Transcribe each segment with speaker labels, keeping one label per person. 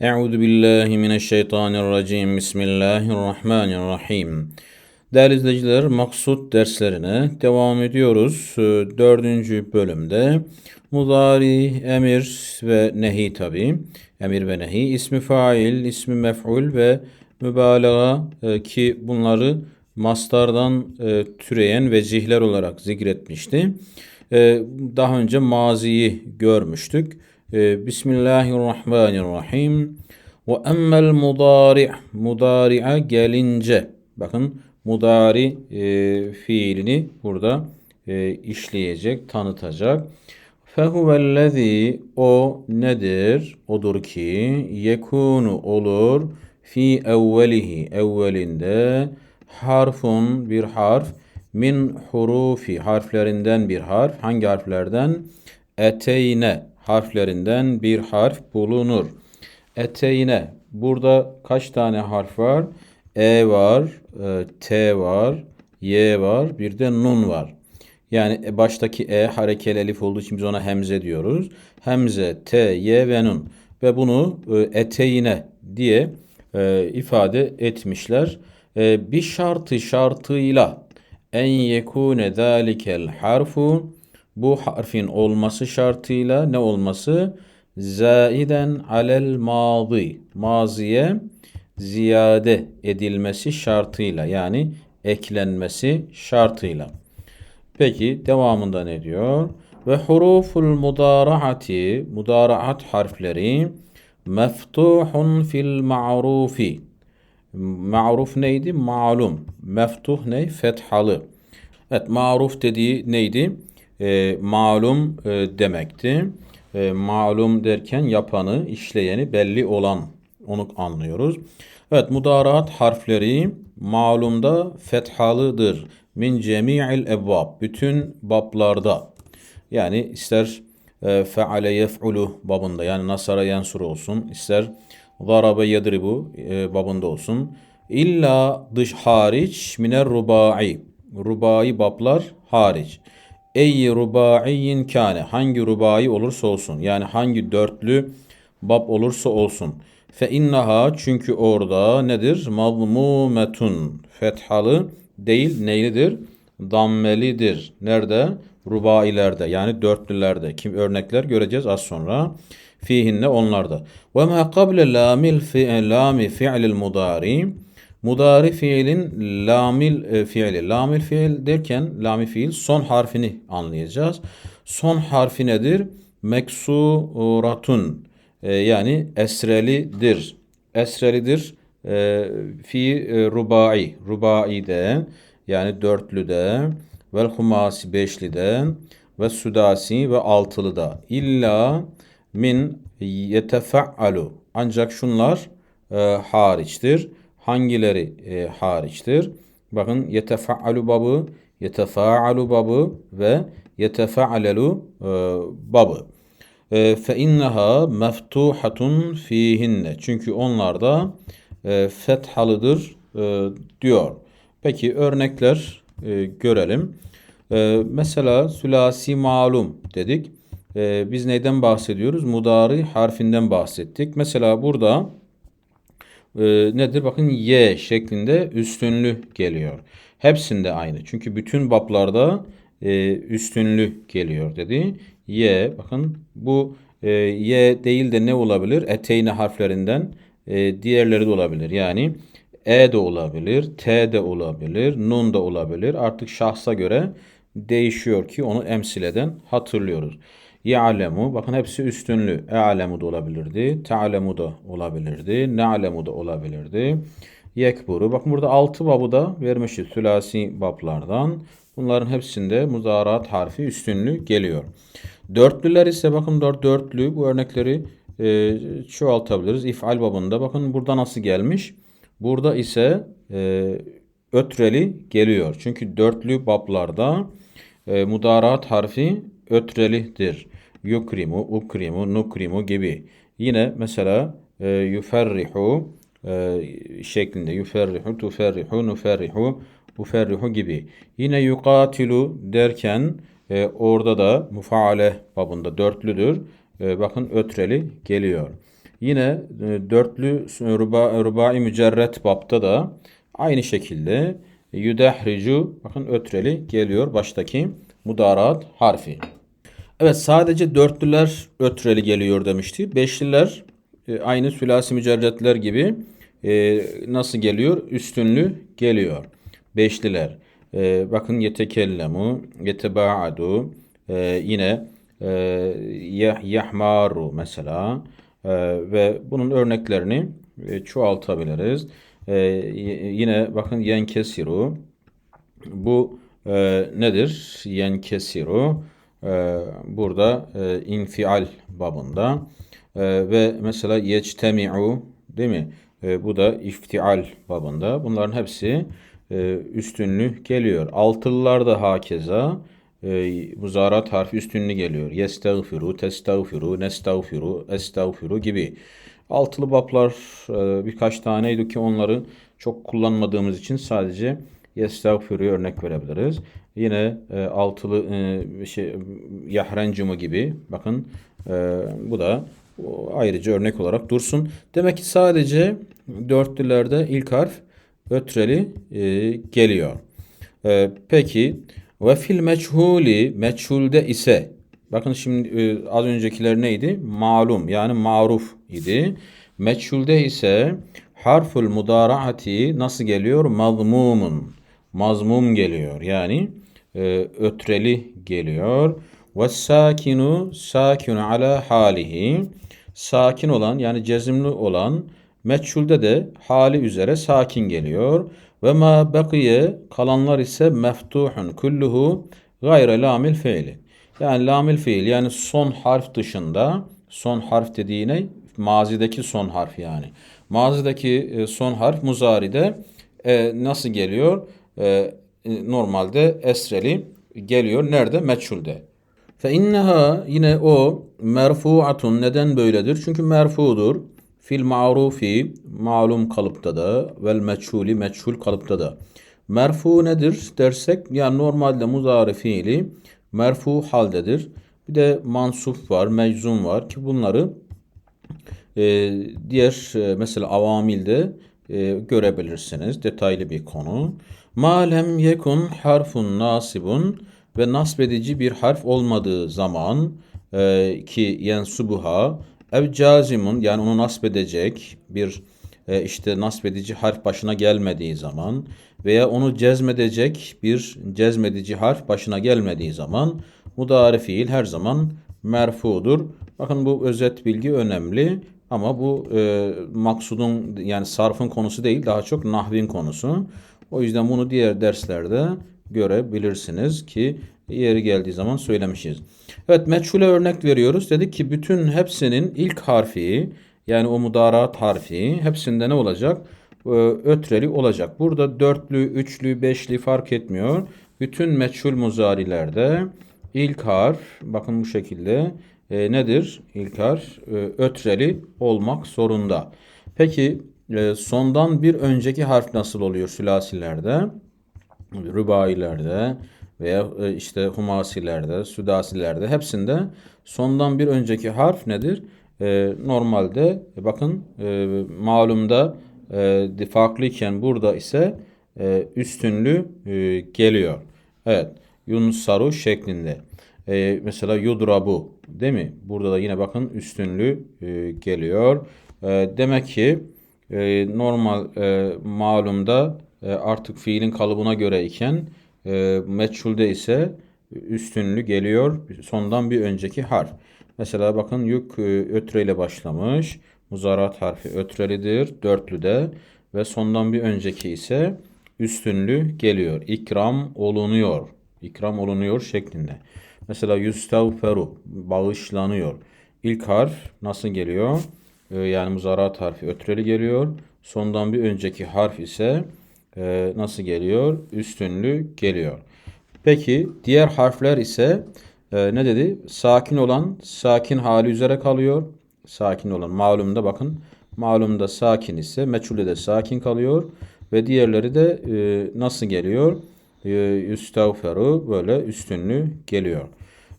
Speaker 1: Euzu billahi mineşşeytanirracim. Bismillahirrahmanirrahim. Değerli izleyiciler, maksut derslerine devam ediyoruz. Ee, Dördüncü bölümde mudari, emir ve nehi tabi. Emir ve nehi, ismi fail, ismi mef'ul ve mübalağa e, ki bunları mastardan e, türeyen vecihler olarak zikretmişti. E, Daha önce maziyi görmüştük. E, Bismillahirrahmanirrahim. Ve emmel mudari' mudari'a gelince bakın mudari e, fiilini burada e, işleyecek, tanıtacak. Fehuvellezî o nedir? Odur ki yekunu olur fi evvelihi evvelinde harfun bir harf min hurufi harflerinden bir harf. Hangi harflerden? Eteyne harflerinden bir harf bulunur. Eteyne burada kaç tane harf var? E var, e, T var, Y var, bir de Nun var. Yani baştaki E harekeli elif olduğu için biz ona hemze diyoruz. Hemze, T, Y ve Nun. Ve bunu e, eteyine diye e, ifade etmişler. E, bir şartı şartıyla en yekune zalikel harfu bu harfin olması şartıyla ne olması? Zaiden alel mazi. Maziye ziyade edilmesi şartıyla yani eklenmesi şartıyla. Peki devamında ne diyor? Ve huruful mudaraati mudaraat harfleri meftuhun fil ma'rufi. Ma'ruf neydi? Malum. Meftuh ne? Fethalı. Evet, maruf dediği neydi? E, malum e, demekti. E, malum derken yapanı, işleyeni belli olan onu anlıyoruz. Evet, mudaraat harfleri malumda fethalıdır. Min cemi'il ebvab. Bütün bablarda. Yani ister e, feale yef'ulu babında yani nasara yansur olsun. ister zarabe yedribu e, babında olsun. İlla dış hariç miner rubai. Rubai bablar hariç. Ey rubaiyin kâne. Hangi rubai olursa olsun. Yani hangi dörtlü bab olursa olsun. Fe innaha çünkü orada nedir? Mazmumetun. Fethalı değil neylidir? Dammelidir. Nerede? Rubailerde yani dörtlülerde. Kim örnekler göreceğiz az sonra. Fihinne onlarda. Ve ma kable lamil fi'l lami fi'lil mudari. Mudari fiilin lamil e, fiili. Lamil fiil derken lami fiil son harfini anlayacağız. Son harfi nedir? Meksuratun. E, yani esrelidir. Esrelidir. E, fi rubai. Rubai'de yani dörtlüde ve humasi beşlide ve sudasi ve altılıda. İlla min yetefa'alu. Ancak şunlar e, hariçtir. Hangileri e, hariçtir? Bakın yetefa'alu babı, yetefa'alu babı ve yetefa'alelu e, babı. E, fe inneha meftuhatun fihinne. Çünkü onlarda e, fethalıdır e, diyor. Peki örnekler e, görelim. E, mesela sülasi malum dedik. E, biz neyden bahsediyoruz? Mudari harfinden bahsettik. Mesela burada e, nedir? Bakın y şeklinde üstünlü geliyor. Hepsinde aynı. Çünkü bütün bablarda e, üstünlü geliyor dedi. Y bakın bu e, y değil de ne olabilir? Eteyne harflerinden e, diğerleri de olabilir. Yani e de olabilir, T de olabilir, Nun da olabilir. Artık şahsa göre değişiyor ki onu emsil eden hatırlıyoruz. Ya'lemu bakın hepsi üstünlü. E'alemu da olabilirdi. Te'alemu da olabilirdi. Ne'alemu da olabilirdi. Yekburu. Bakın burada altı babı da vermişiz. Sülasi bablardan. Bunların hepsinde muzarat harfi üstünlü geliyor. Dörtlüler ise bakın dört dörtlü bu örnekleri e, çoğaltabiliriz. İf'al babında bakın burada nasıl gelmiş. Burada ise e, ötreli geliyor. Çünkü dörtlü bablarda e, mudarat harfi ötrelidir. Yukrimu, ukrimu, nukrimu gibi. Yine mesela e, yuferrihu e, şeklinde yuferrihu, tuferrihu, nuferrihu, uferrihu gibi. Yine yukatilu derken e, orada da mufaale babında dörtlüdür. E, bakın ötreli geliyor. Yine e, dörtlü ruba, rubai mücerret bapta da aynı şekilde yudehricu bakın ötreli geliyor baştaki mudarat harfi. Evet sadece dörtlüler ötreli geliyor demişti. Beşliler e, aynı sülasi mücerretler gibi e, nasıl geliyor? Üstünlü geliyor. Beşliler. E, bakın yetekellemu, yetebaadu, e, yine e, yah- yahmaru mesela e, ve bunun örneklerini e, çoğaltabiliriz. E, yine bakın yenkesiru. Bu e, nedir? Yenkesiru. E, burada e, infial babında. E, ve mesela yectemi'u değil mi? E, bu da iftial babında. Bunların hepsi e, üstünlü geliyor. Altılılarda hakeza e, muzarat harfi üstünlü geliyor. Yestağfiru, testağfiru, nestağfiru, estağfiru gibi. Altılı bablar e, birkaç taneydi ki onları çok kullanmadığımız için sadece yestağfiru'ya örnek verebiliriz. Yine e, altılı e, şey yahrencumu gibi bakın e, bu da ayrıca örnek olarak dursun. Demek ki sadece dörtlülerde ilk harf ötreli e, geliyor. E, peki ve fil meçhuli meçhulde ise bakın şimdi e, az öncekiler neydi? Malum yani maruf idi. Meçhulde ise harful mudaraati nasıl geliyor? Mazmumun. Mazmum geliyor. Yani e, ötreli geliyor. Ve sakinu sakinu ala halihi. Sakin olan yani cezimli olan meçhulde de hali üzere sakin geliyor. Ve ma bakiye kalanlar ise meftuhun kulluhu gayre lamil fiili. Yani lamil fiil yani son harf dışında son harf dediği ne? Mazideki son harf yani. Mazideki e, son harf muzaride e, nasıl geliyor? E, e, normalde esreli geliyor. Nerede? Meçhulde. Fe inneha yine o merfuatun neden böyledir? Çünkü merfudur. Fil ma'rufi malum kalıpta da vel meçhuli meçhul kalıpta da. Merfu nedir dersek yani normalde muzari fiili merfu haldedir. Bir de mansup var, meczum var ki bunları e, diğer e, mesela avamilde e, görebilirsiniz. Detaylı bir konu. Ma lem yekun harfun nasibun ve nasbedici bir harf olmadığı zaman e, ki yensubuha ev cazimun yani onu nasbedecek bir e, işte nasbedici harf başına gelmediği zaman veya onu cezmedecek bir cezmedici harf başına gelmediği zaman mudari fiil her zaman merfudur. Bakın bu özet bilgi önemli ama bu e, maksudun yani sarfın konusu değil daha çok nahvin konusu. O yüzden bunu diğer derslerde görebilirsiniz ki yeri geldiği zaman söylemişiz. Evet meçhule örnek veriyoruz. Dedik ki bütün hepsinin ilk harfi yani o mudarat harfi hepsinde ne olacak? Ee, Ötreli olacak. Burada dörtlü, üçlü, beşli fark etmiyor. Bütün meçhul muzarilerde ilk harf bakın bu şekilde e, nedir? İlk harf e, ötreli olmak zorunda. Peki e, sondan bir önceki harf nasıl oluyor sülasilerde? Rübailerde veya e, işte humasilerde, südasilerde hepsinde sondan bir önceki harf nedir? E, normalde bakın e, malumda e, farklıyken burada ise e, üstünlü e, geliyor. Evet. Yunsaru şeklinde. E, mesela yudrabu değil mi? Burada da yine bakın üstünlü e, geliyor. E, demek ki e, normal e, malumda e, artık fiilin kalıbına göre iken e, meçhulde ise üstünlü geliyor sondan bir önceki harf. Mesela bakın yük e, ötre ile başlamış. Muzarat harfi ötrelidir dörtlüde ve sondan bir önceki ise üstünlü geliyor. İkram olunuyor. İkram olunuyor şeklinde. Mesela yüstevferu bağışlanıyor. İlk harf nasıl geliyor? Ee, yani muzarat harfi ötreli geliyor. Sondan bir önceki harf ise e, nasıl geliyor? Üstünlü geliyor. Peki diğer harfler ise e, ne dedi? Sakin olan sakin hali üzere kalıyor. Sakin olan malumda bakın. Malumda sakin ise meçhulde de sakin kalıyor. Ve diğerleri de e, nasıl geliyor? E, Yüstevferu böyle üstünlü geliyor.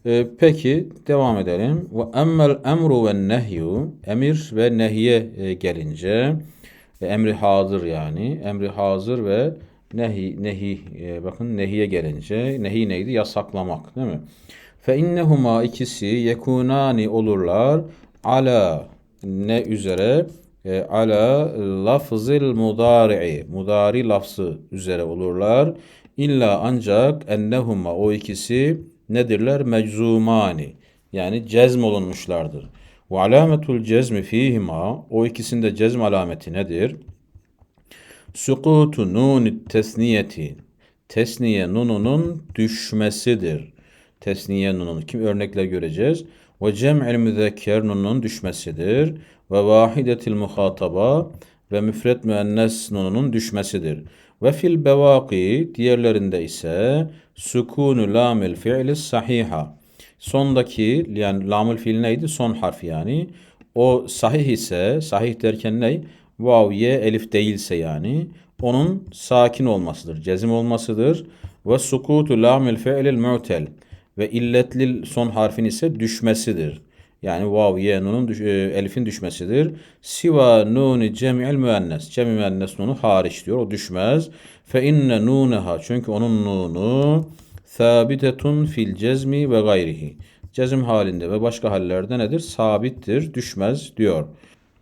Speaker 1: Ee, peki devam edelim. Ve emmel emru ve nehyu emir ve nehiye e, gelince e, emri hazır yani emri hazır ve nehi nehi e, bakın nehiye gelince nehi neydi yasaklamak değil mi? Fe innehuma ikisi yekunani olurlar ala ne üzere e, ala lafzil mudari'i mudari lafzı üzere olurlar. İlla ancak ennehuma o ikisi nedirler? Meczumani yani cezm olunmuşlardır. Ve alametul cezmi fihima o ikisinde cezm alameti nedir? Sukutu nun tesniyeti tesniye nununun düşmesidir. Tesniye nunun kim örnekler göreceğiz? Ve cem'il müzekker nunun düşmesidir. Ve vahidetil muhataba ve müfret müennes nununun düşmesidir. Ve fil bevaki diğerlerinde ise sukunu lamil fi'li sahiha. Sondaki yani lamül fiil neydi? Son harf yani. O sahih ise sahih derken ne? Vav ye elif değilse yani onun sakin olmasıdır. Cezim olmasıdır. Ve sukutu lamil fi'lil mu'tel ve illetli son harfin ise düşmesidir. Yani vav ye nunun düş, e, elifin düşmesidir. Siva nuni cem'il müennes. Cem'i müennes nunu hariç diyor. O düşmez. Fe inne nuneha. Çünkü onun nunu thabitetun fil cezmi ve gayrihi. Cezim halinde ve başka hallerde nedir? Sabittir, düşmez diyor.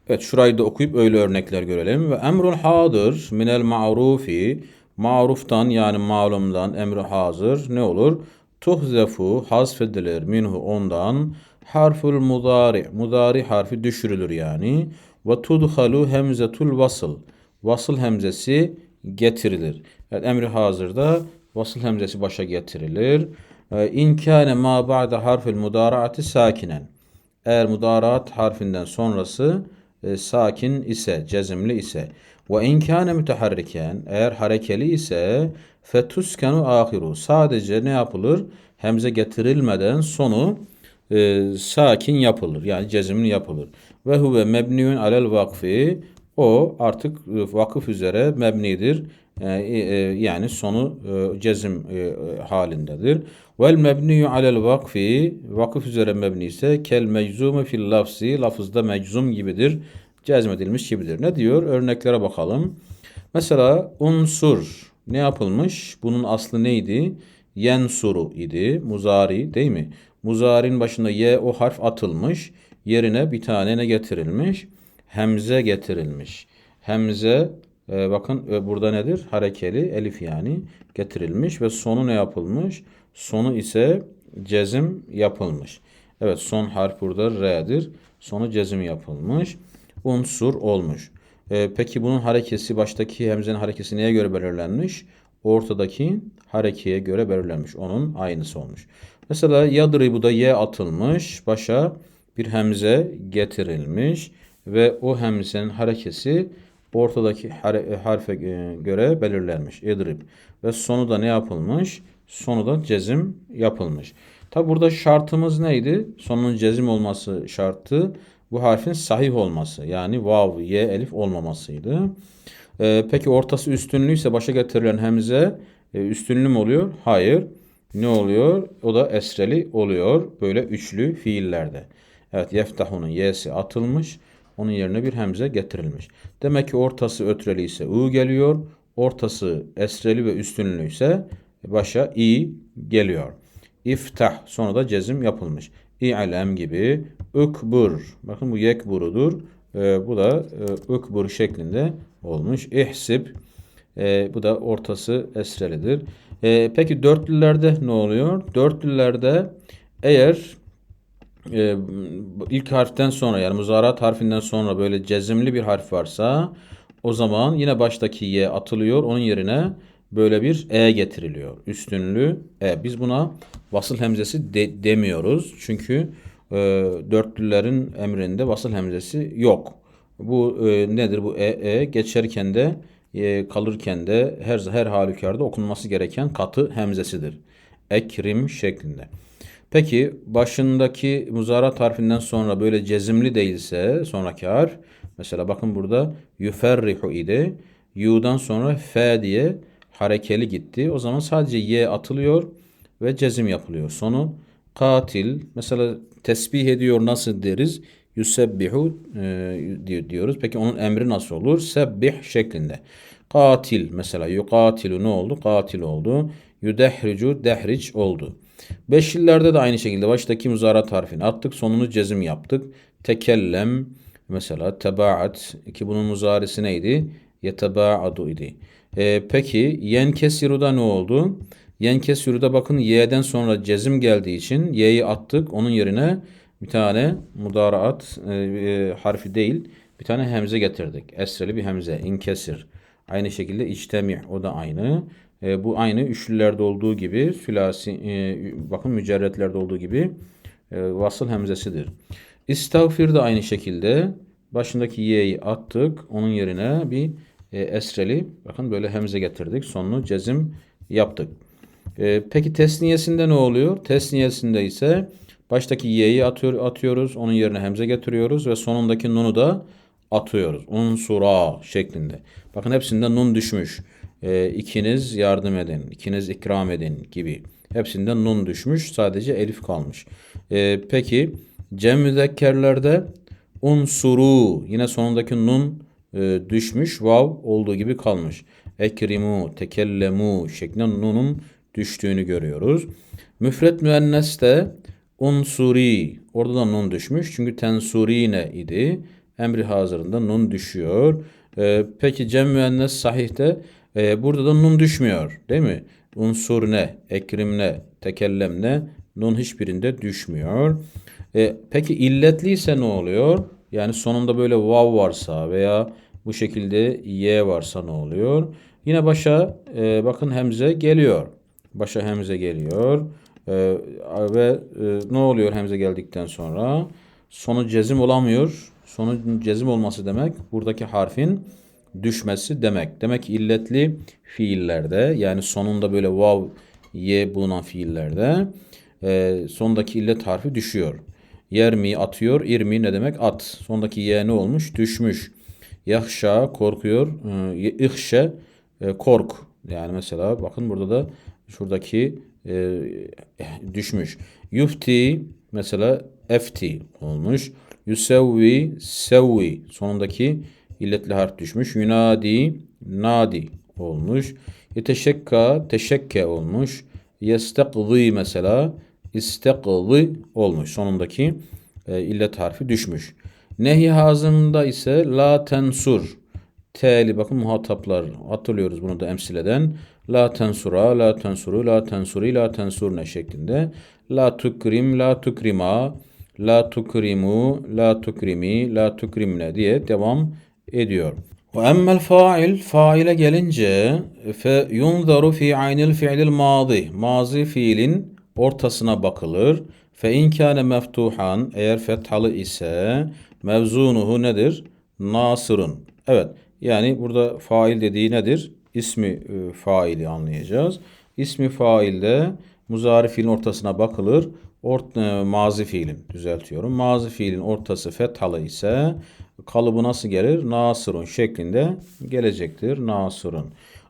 Speaker 1: Evet şurayı da okuyup öyle örnekler görelim. Ve emrul hadır minel ma'rufi. Maruftan yani malumdan emri hazır ne olur? Tuhzefu hasfedilir minhu ondan harful mudari. Mudari harfi düşürülür yani. Ve tudhalu hemzetul vasıl. Vasıl hemzesi getirilir. Evet emri hazırda vasıl hemzesi başa getirilir. Ee, İn kâne ma ba'de harfil mudaraati sakinen. Eğer mudaraat harfinden sonrası e, sakin ise, cezimli ise ve in kâne müteharriken eğer harekeli ise fetuskenu ahiru sadece ne yapılır? Hemze getirilmeden sonu e, sakin yapılır. Yani cezimli yapılır. Ve huve mebniun alel vakfi o artık e, vakıf üzere mebnidir. E, e, yani sonu e, cezim e, halindedir. Vel mebniyu alel vakfi vakıf üzere mebni ise kel meczumu fil lafzi lafızda meczum gibidir. Cezmedilmiş gibidir. Ne diyor? Örneklere bakalım. Mesela unsur ne yapılmış? Bunun aslı neydi? Yensuru idi. Muzari değil mi? Muzarin başında ye o harf atılmış. Yerine bir tane ne getirilmiş? Hemze getirilmiş. Hemze e, bakın e, burada nedir? Harekeli elif yani getirilmiş ve sonu ne yapılmış? Sonu ise cezim yapılmış. Evet son harf burada R'dir. Sonu cezim yapılmış. Unsur olmuş. E, peki bunun harekesi baştaki hemzenin harekesi neye göre belirlenmiş? Ortadaki harekeye göre belirlenmiş. Onun aynısı olmuş. Mesela yadribu da ye atılmış. Başa bir hemze getirilmiş ve o hemzenin harekesi ortadaki harfe göre belirlenmiş. Edrib. Ve sonu da ne yapılmış? Sonu da cezim yapılmış. Tabi burada şartımız neydi? Sonunun cezim olması şartı bu harfin sahih olması. Yani vav, ye, elif olmamasıydı. Ee, peki ortası üstünlüyse başa getirilen hemze e, üstünlü mü oluyor? Hayır. Ne oluyor? O da esreli oluyor. Böyle üçlü fiillerde. Evet yeftahunun y'si atılmış. Onun yerine bir hemze getirilmiş. Demek ki ortası ötreli ise u geliyor. Ortası esreli ve üstünlü ise başa i geliyor. İftah sonra da cezim yapılmış. İ'lem gibi ukbur. Bakın bu yekburudur. Ee, bu da e, ukbur şeklinde olmuş. İhsib. E, bu da ortası esrelidir. E, peki dörtlülerde ne oluyor? Dörtlülerde eğer e, ilk harften sonra yani muzarat harfinden sonra böyle cezimli bir harf varsa o zaman yine baştaki y atılıyor. Onun yerine böyle bir e getiriliyor. Üstünlü e. Biz buna vasıl hemzesi de, demiyoruz. Çünkü e, dörtlülerin emrinde vasıl hemzesi yok. Bu e, nedir bu e, e geçerken de e, kalırken de her her halükarda okunması gereken katı hemzesidir. Ekrim şeklinde. Peki başındaki muzarat harfinden sonra böyle cezimli değilse sonraki harf mesela bakın burada yuferrihu idi. Yu'dan sonra f diye harekeli gitti. O zaman sadece y atılıyor ve cezim yapılıyor. Sonu Katil. Mesela tesbih ediyor nasıl deriz? Yusebbihu e, di- diyoruz. Peki onun emri nasıl olur? Sebbih şeklinde. Katil mesela yukatilu ne oldu? Katil oldu. Yudehricu dehric oldu. Beşillerde de aynı şekilde baştaki muzarat harfini attık. Sonunu cezim yaptık. Tekellem mesela tebaat ki bunun muzarisi neydi? Yetebaadu idi. Ee, peki yenkesiru'da ne oldu? Yenkesiru'da bakın y'den sonra cezim geldiği için y'yi attık. Onun yerine bir tane mudaraat e, e, harfi değil bir tane hemze getirdik. Esreli bir hemze. İnkesir. Aynı şekilde içtemi o da aynı. E, bu aynı üçlülerde olduğu gibi sülasi e, bakın mücerretlerde olduğu gibi e, vasıl hemzesidir. İstağfir de aynı şekilde başındaki y'yi attık. Onun yerine bir e, esreli bakın böyle hemze getirdik. Sonunu cezim yaptık. E, peki tesniyesinde ne oluyor? Tesniyesinde ise baştaki y'yi atıyor, atıyoruz. Onun yerine hemze getiriyoruz ve sonundaki nunu da atıyoruz. Unsura şeklinde. Bakın hepsinde nun düşmüş. E, ikiniz yardım edin, ikiniz ikram edin gibi. Hepsinde nun düşmüş. Sadece elif kalmış. E, peki cem müzekkerlerde unsuru yine sonundaki nun e, düşmüş. Vav olduğu gibi kalmış. Ekrimu, tekellemu şeklinde nunun düştüğünü görüyoruz. Müfret müenneste unsuri orada da nun düşmüş. Çünkü tensurine idi. Emri hazırında nun düşüyor. Ee, peki cem müennes sahihte e, burada da nun düşmüyor değil mi? Unsur ne, ekrim ne, tekellem ne, nun hiçbirinde düşmüyor. E, peki illetliyse ne oluyor? Yani sonunda böyle vav varsa veya bu şekilde y varsa ne oluyor? Yine başa e, bakın hemze geliyor. Başa hemze geliyor. E, ve e, ne oluyor hemze geldikten sonra? Sonu cezim olamıyor. Sonu cezim olması demek buradaki harfin düşmesi demek. Demek ki illetli fiillerde yani sonunda böyle vav ye bulunan fiillerde e, sondaki illet harfi düşüyor. Yermi atıyor, irmi ne demek? At. Sondaki ye ne olmuş? Düşmüş. Yahşa korkuyor. E, ihşe e, kork. Yani mesela bakın burada da şuradaki e, düşmüş. Yufti mesela efti olmuş. Yusevvi sevvi sonundaki illetli harf düşmüş. Yunadi nadi olmuş. Yeteşekka teşekke olmuş. Yestekzi mesela istekzi olmuş. Sonundaki e, illet harfi düşmüş. Nehi hazımda ise la tensur. T'li bakın muhataplar hatırlıyoruz bunu da emsileden. La tensura, la tensuru, la tensuri, la tensurne şeklinde. La tukrim, la tukrima, la tukrimu, la tukrimi, la tukrimne diye devam ediyor. Ve emmel fail, faile gelince fe yunzaru fi aynil fi'lil mazi. Mazi fiilin ortasına bakılır. Fe in kâne meftuhan eğer fethalı ise mevzunuhu nedir? Nasırın. Evet yani burada fail dediği nedir? İsmi e, faili anlayacağız. İsmi failde muzari fiilin ortasına bakılır. Ort, e, mazi fiilin düzeltiyorum. Mazi fiilin ortası fethalı ise kalıbı nasıl gelir? Nasırun şeklinde gelecektir. Nasırun.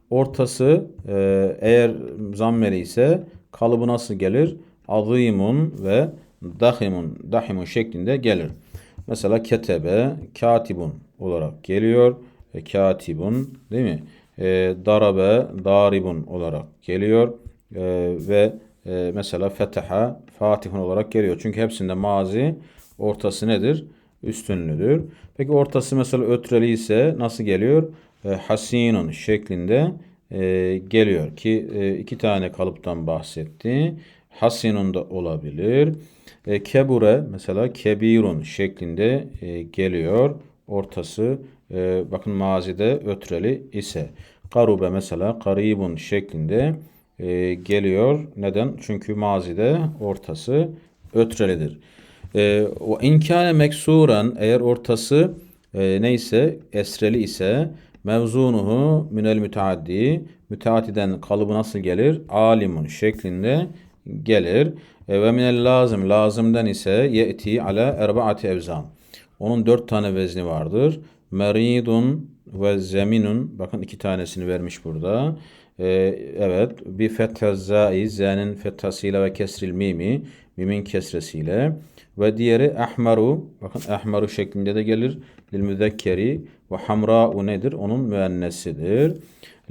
Speaker 1: Ortası e, eğer zammeli ise kalıbı nasıl gelir? Azimun ve dahimun, dahimun şeklinde gelir. Mesela ketebe, katibun olarak geliyor. E, katibun değil mi? E, darabe, daribun olarak geliyor. E, ve e, mesela feteha, fatihun olarak geliyor. Çünkü hepsinde mazi ortası nedir? Üstünlüdür. Peki ortası mesela ötreli ise nasıl geliyor? E, hasinun şeklinde e, geliyor ki e, iki tane kalıptan bahsetti. Hasinun da olabilir. E, kebure mesela kebirun şeklinde e, geliyor. Ortası e, bakın mazide ötreli ise. Karube mesela karibun şeklinde e, geliyor. Neden? Çünkü mazide ortası ötrelidir. E, o inkâne meksuren eğer ortası e, neyse esreli ise mevzunuhu minel müteaddi müteaddiden kalıbı nasıl gelir? Alimun şeklinde gelir. E, ve minel lazım lazımdan ise ye'ti ala erbaati evzan. Onun dört tane vezni vardır. Meridun ve zeminun. Bakın iki tanesini vermiş burada. Ee, evet. Bir fethaz zai. Z'nin fethasıyla ve kesril mimi. Mimin kesresiyle. Ve diğeri ahmaru. Bakın ahmaru şeklinde de gelir. Lil müzekkeri. Ve hamra'u nedir? Onun müennesidir.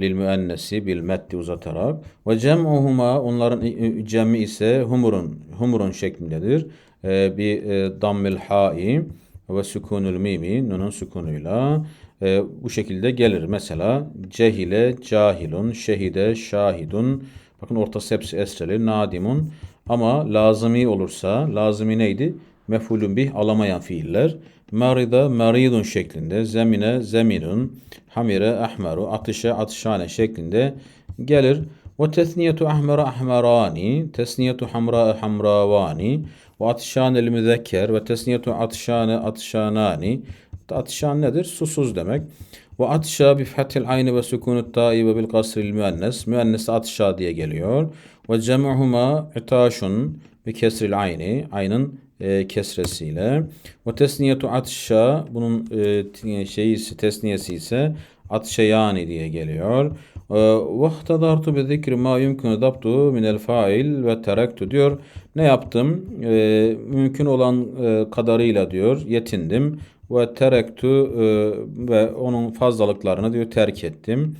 Speaker 1: Lil müennesi bil meddi uzatarak. Ve cem'uhuma onların cem'i ise humurun. Humurun şeklindedir. Ee, bir e, dammil ha'i ve sükunul mimi. Nunun sükunuyla. Ee, bu şekilde gelir. Mesela cehile, cahilun, şehide, şahidun. Bakın ortası hepsi esreli. Nadimun. Ama lazımi olursa, lazımi neydi? Mef'ulün bih alamayan fiiller. Marida, maridun şeklinde. Zemine, zeminun. Hamire, ahmeru. Atışa, atışane şeklinde gelir. Ve tesniyetu ahmera ahmerani. Tesniyetu hamra hamravani. Ve atışane el müzekker. Ve tesniyetu atışane atışanani. Atışan nedir? Susuz demek. Ve atışa bi fethil ayni ve sükunut ta'i ve bil kasril müennes. Müennes atışa diye geliyor. Ve cem'uhuma itaşun bi kesril ayni. Aynın e, kesresiyle. Ve tesniyetu atışa bunun e, şeyi tesniyesi ise atışa yani diye geliyor. Ve ihtadartu bi zikri ma yumkinu dabtu minel fail ve terektu diyor. Ne yaptım? E, mümkün olan e, kadarıyla diyor yetindim ve terektu e, ve onun fazlalıklarını diyor terk ettim.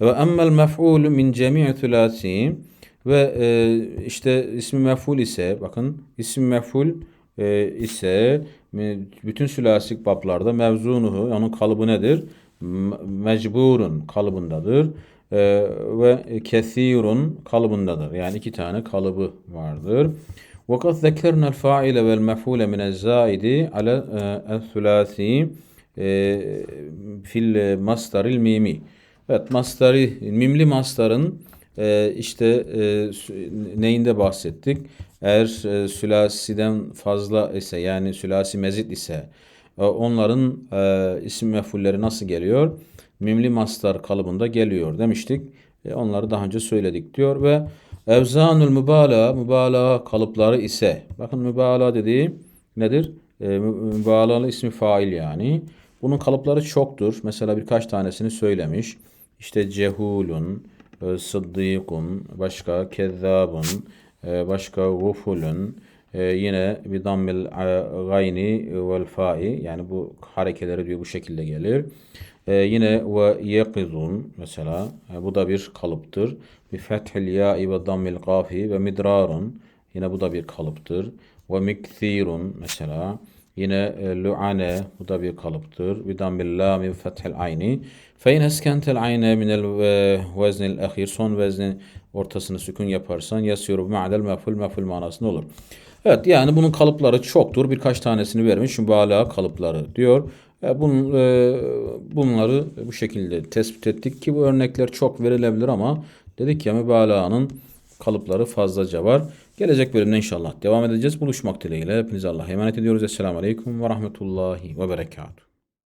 Speaker 1: Ve emmel mef'ul min cemi'i thulasi ve e, işte ismi mef'ul ise bakın ismi mef'ul e, ise bütün sülasik bablarda mevzunuhu onun kalıbı nedir? Mecburun kalıbındadır E, ve kesirun kalıbındadır. Yani iki tane kalıbı vardır. وقد ذكرنا الفاعل والمفعول من الزائد على الثلاثي في المصدر الميمي. Evet, mastarı, mimli mastarın e, işte e, neyinde bahsettik? Eğer e, sülasiden fazla ise yani sülasi mezit ise e, onların e, isim mefulleri nasıl geliyor? Mimli mastar kalıbında geliyor demiştik. E, onları daha önce söyledik diyor ve Evzanul mübalağa, mübalağa kalıpları ise, bakın mübalağa dediği nedir? E, mübalağalı ismi fail yani. Bunun kalıpları çoktur. Mesela birkaç tanesini söylemiş. İşte cehulun, e, sıddîkun, başka kezzabun, e, başka gufulun, e, yine bir dammil gayni vel fa'i yani bu harekeleri diyor bu şekilde gelir. Ee, yine ve yekizun mesela e, bu da bir kalıptır. Bi fethil ya'i ve dammil kafi ve midrarun yine bu da bir kalıptır. Ve mikthirun mesela yine e, lu'ane bu da bir kalıptır. Bi dammil lami ve fethil ayni. Fe in eskentel ayne minel e, veznil ahir son veznin ortasını sükun yaparsan yasiru ma'del meful meful manasında olur. Evet yani bunun kalıpları çoktur. Birkaç tanesini vermiş. Mübalağa kalıpları diyor. Bunun, e, bunları bu şekilde tespit ettik ki bu örnekler çok verilebilir ama dedik ya mübalağanın kalıpları fazlaca var. Gelecek bölümde inşallah devam edeceğiz. Buluşmak dileğiyle. Hepinize Allah'a emanet ediyoruz. Esselamu Aleyküm ve Rahmetullahi ve Berekatuhu.